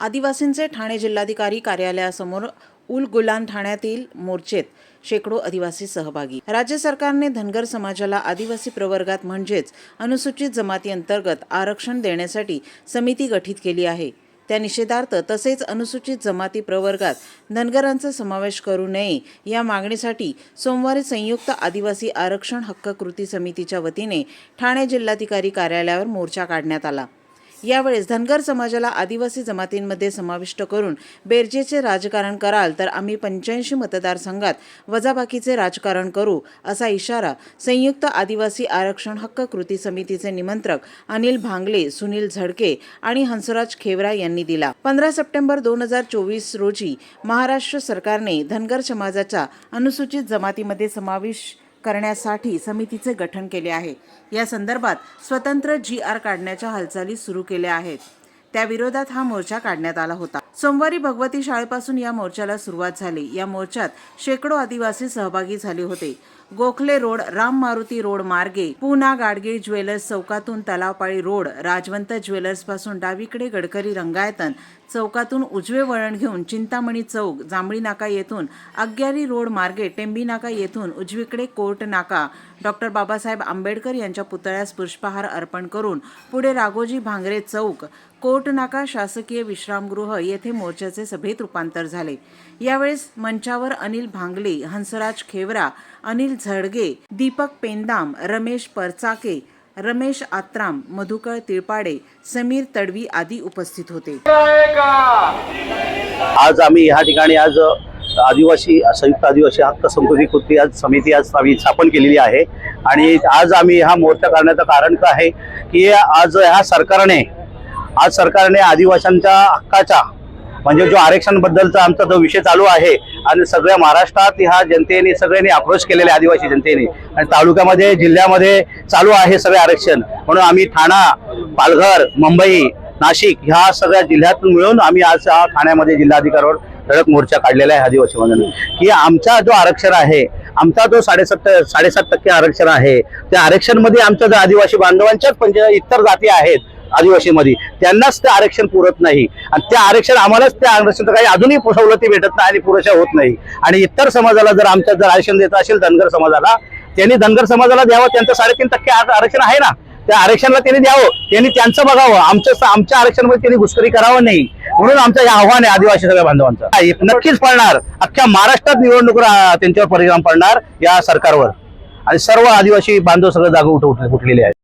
आदिवासींचे ठाणे जिल्हाधिकारी कार्यालयासमोर उल गुलान ठाण्यातील मोर्चेत शेकडो आदिवासी सहभागी. राज्य सरकारने धनगर समाजाला आदिवासी प्रवर्गात म्हणजेच अनुसूचित जमाती अंतर्गत आरक्षण देण्यासाठी समिती गठीत केली आहे. त्या निषेधार्थ तसेच अनुसूचित जमाती प्रवर्गात धनगरांचा समावेश करू नये या मागणीसाठी सोमवारी संयुक्त आदिवासी आरक्षण हक्क कृती समितीच्या वतीने ठाणे जिल्हाधिकारी कार्यालयावर मोर्चा काढण्यात आला. यावेळेस धनगर समाजाला आदिवासी जमातींमध्ये समाविष्ट करून बेरजेचे राजकारण कराल तर आम्ही पंच्याऐंशी मतदारसंघात वजाबाकीचे राजकारण करू असा इशारा संयुक्त आदिवासी आरक्षण हक्क कृती समितीचे निमंत्रक अनिल भांगले सुनील झडके आणि हंसराज खेवरा यांनी दिला. पंधरा सप्टेंबर दोन हजार चोवीस रोजी महाराष्ट्र सरकारने धनगर समाजाचा अनुसूचित जमातीमध्ये समावेश करण्यासाठी समितीचे गठन केले आहे. या संदर्भात स्वतंत्र जी आर काढण्याच्या हालचाली सुरू केल्या आहेत. त्या विरोधात हा मोर्चा काढण्यात आला होता. सोमवारी भगवती शाळेपासून या मोर्चाला सुरुवात झाली. या मोर्चात शेकडो आदिवासी सहभागी झाले होते. गोखले रोड राम मारुती रोड मार्गे पुना गाडगे ज्वेलर्स चौकातून तलावपाळी रोड राजवंत ज्वेलर्सपासून डावीकडे गडकरी रंगायतन चौकातून उजवे वळण घेऊन चिंतामणी चौक जांभळी नाका येथून अग्यारी रोड मार्गे टेंबी नाका येथून उजवीकडे कोर्ट नाका. डॉक्टर बाबासाहेब आंबेडकर यांच्या पुतळ्यास पुष्पहार अर्पण करून पुढे राघोजी भांगरे चौक कोटनाका नाका शासकीय विश्रामगृह येथे मोर्चाचे सभेत रूपांतर झाले. यावेळेस मंचावर अनिल भांगले हंसराज खेवरा अनिल झडगे दीपक पेंदाम रमेश परचाके रमेश आत्राम मधुकर तिळपाडे समीर तडवी आदी उपस्थित होते. आज आम्ही ह्या ठिकाणी आज आदिवासी संयुक्त आदिवासी हक्क संस्कृती कृती आज समिती आज आम्ही स्थापन केलेली आहे. आणि आज आम्ही हा मोर्चा करण्याचं कारण काय आहे की आज ह्या सरकारने आज सरकारने आदिवाशांच्या हक्काचा म्हणजे जो आरक्षण बद्दलचा आमचा जो विषय चालू आहे आणि सगळ्या महाराष्ट्रात ह्या जनतेने सगळ्यांनी अप्रोच केलेले आदिवासी जनतेने. आणि तालुक्यामध्ये जिल्ह्यामध्ये चालू आहे सगळे आरक्षण. म्हणून आम्ही ठाणा पालघर मुंबई नाशिक ह्या सगळ्या जिल्ह्यातून मिळून आम्ही आज हा ठाण्यामध्ये जिल्हाधिकाऱ्यावर धडक मोर्चा काढलेला आहे आदिवासी म्हणून की आमचा जो आरक्षण आहे आमचा जो साडेसात साडेसात टक्के आरक्षण आहे त्या आरक्षणमध्ये आमच्या जो आदिवासी बांधवांच्याच पंच इतर जाती आहेत आदिवासीमध्ये. त्यांनाच ते आरक्षण पुरत नाही. आणि त्या आरक्षण आम्हालाच त्या आरक्षण काही अजूनही सवलती भेटत नाही आणि पुरेशा होत नाही. आणि इतर समाजाला जर आमच्या जर आरक्षण देत असेल धनगर समाजाला त्यांनी धनगर समाजाला द्यावं त्यांचं साडेतीन टक्के आरक्षण आहे ना. त्या आरक्षणाला त्यांनी द्यावं. त्यांनी त्यांचं बघावं. आमच्या आमच्या आरक्षणामध्ये त्यांनी घुसखोरी करावं नाही. म्हणून आमचं हे आव्हान आहे आदिवासी सगळ्या बांधवांचं. नक्कीच पडणार. अख्ख्या महाराष्ट्रात निवडणूक त्यांच्यावर परिणाम पडणार या सरकारवर. आणि सर्व आदिवासी बांधव सगळं जागा उठ- उठलेले आहेत.